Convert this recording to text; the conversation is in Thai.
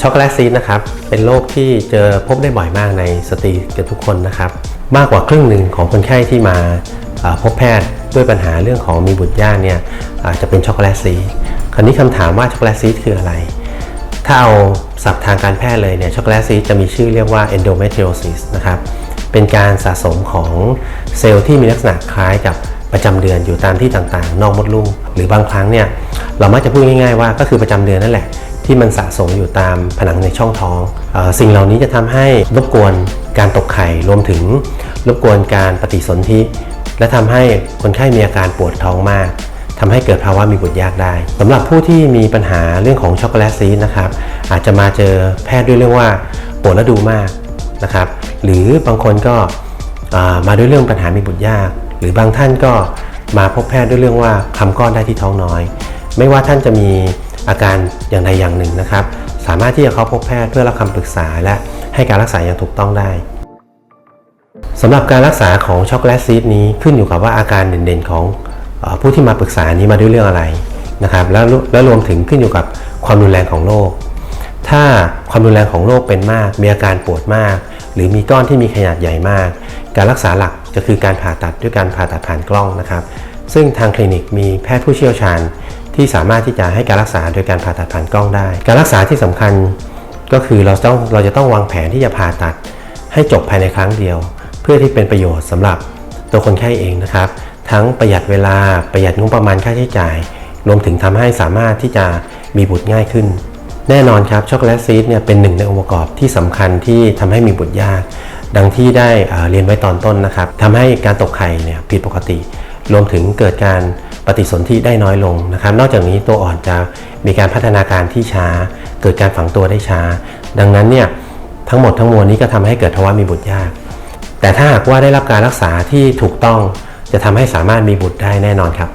ช็อกโกแลตซีดนะครับ เป็นโรคที่เจอพบได้บ่อยมากในสตรีเกับทุกคนนะครับ มากกว่าครึ่งหนึ่งของคนไข้ที่มาพบแพทย์ด้วยปัญหาเรื่องของมีบุตรยากเนี่ยจจะเป็นช็อกโกแลตซีดคราวนี้คำถามว่าช็อกโกแลตซีดคืออะไร ถ้าเอาศัพท์ทางการแพทย์เลยเนี่ยช็อกโกแลตซีดจะมีชื่อเรียกว่า endometriosis นะครับ เป็นการสะสมของเซลล์ที่มีลักษณะคล้ายกับประจำเดือนอยู่ตามที่ต่างๆ นอกมดลูก หรือบางครั้งเนี่ยเรามักจะพูดง่ายๆว่าก็คือประจำเดือนนั่นแหละ ที่มันสะสมอยู่ตามผนังในช่องท้องออสิ่งเหล่านี้จะทำให้รบกวนการตกไข่รวมถึงรบกวนการปฏิสนธิและทำให้คนไข้มีอาการปวดท้องมากทำให้เกิดภาวะมีบุตรยากได้สำหรับผู้ที่มีปัญหาเรื่องของช็อกโกแลตซีนะครับอาจจะมาเจอแพทย์ด้วยเรื่องว่าปวดและดูมาก นะครับ หรือบางคนก็มาด้วยเรื่องปัญหามีบุตรยาก หรือบางท่านก็มาพบแพทย์ด้วยเรื่องว่าคำก้อนได้ที่ท้องน้อย ไม่ว่าท่านจะมีอาการอย่างใดอย่างหนึ่งนะครับ สามารถที่จะเข้าพบแพทย์เพื่อรับคำปรึกษาและให้การรักษาอย่างถูกต้องได้สำหรับการรักษาของช็อกโกแลตซีดนี้ขึ้นอยู่กับว่าอาการเด่นๆของผู้ที่มาปรึกษานี้มาด้วยเรื่องอะไรนะครับแล้วแล้วรวมถึงขึ้นอยู่กับความรุนแรงของโรค ถ้าความรุนแรงของโรคเป็นมาก มีอาการปวดมาก หรือมีก้อนที่มีขนาดใหญ่มาก การรักษาหลักจะคือการผ่าตัดด้วยการผ่าตัดผ่านกล้องนะครับ ซึ่งทางคลินิกมีแพทย์ผู้เชี่ยวชาญ ที่สามารถที่จะให้การรักษาโดยการผ่าตัดผ่านกล้องได้ การรักษาที่สำคัญก็คือเราต้องเราจะต้องวางแผนที่จะผ่าตัด ให้จบภายในครั้งเดียว เพื่อที่เป็นประโยชน์สำหรับตัวคนไข้เองนะครับ ทั้งประหยัดเวลาประหยัดงบประมาณค่าใช้จ่าย รวมถึงทำให้สามารถที่จะมีบุตรง่ายขึ้น แน่นอนครับช็อกโกแลตซีดเนี่ยเป็นหนึ่งในองค์ประกอบที่สำคัญที่ทำให้มีบุตรยาก ดังที่ได้เรียนไว้ตอนต้นนะครับทำให้การตกไข่เนี่ยผิดปกติ รวมถึงเกิดการปฏิสนธิได้น้อยลงนะครับ นอกจากนี้ตัวอ่อนจะมีการพัฒนาการที่ช้า เกิดการฝังตัวได้ช้า ดังนั้นเนี่ยทั้งหมดทั้งมวลนี้ก็ทำให้เกิดภาวะมีบุตรยาก แต่ถ้าหากว่าได้รับการรักษาที่ถูกต้องจะทำให้สามารถมีบุตรได้แน่นอนครับ